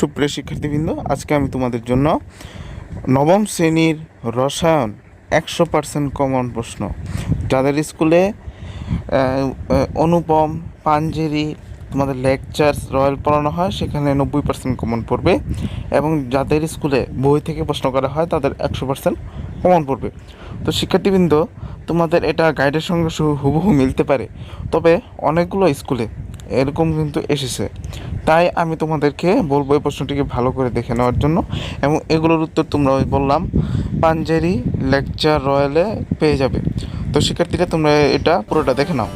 সুপ্রিয় শিক্ষার্থীবৃন্দ, আজকে আমি তোমাদের জন্য নবম শ্রেণির রসায়ন একশো পার্সেন্ট কমন প্রশ্ন। যাদের স্কুলে অনুপম, পাঞ্জেরি, তোমাদের লেকচার রয়্যাল পড়ানো হয়, সেখানে নব্বই পার্সেন্ট কমন পড়বে এবং যাদের স্কুলে বই থেকে প্রশ্ন করা হয়, তাদের একশো পার্সেন্ট কমন পড়বে। তো শিক্ষার্থীবৃন্দ, তোমাদের এটা গাইডের সঙ্গে হুবহু মিলতে পারে। তবে অনেকগুলো স্কুলে এরকম কিন্তু এসেছে। তাই আমি তোমাদেরকে বলব এই প্রশ্নটিকে ভালো করে দেখে নেওয়ার জন্য এবং এগুলোর উত্তর তোমরা ওই বললাম, পাঞ্জারি লেকচার রয়্যালে পেয়ে যাবে। তো শিক্ষার্থীরা তোমরা এটা পুরোটা দেখে নাও।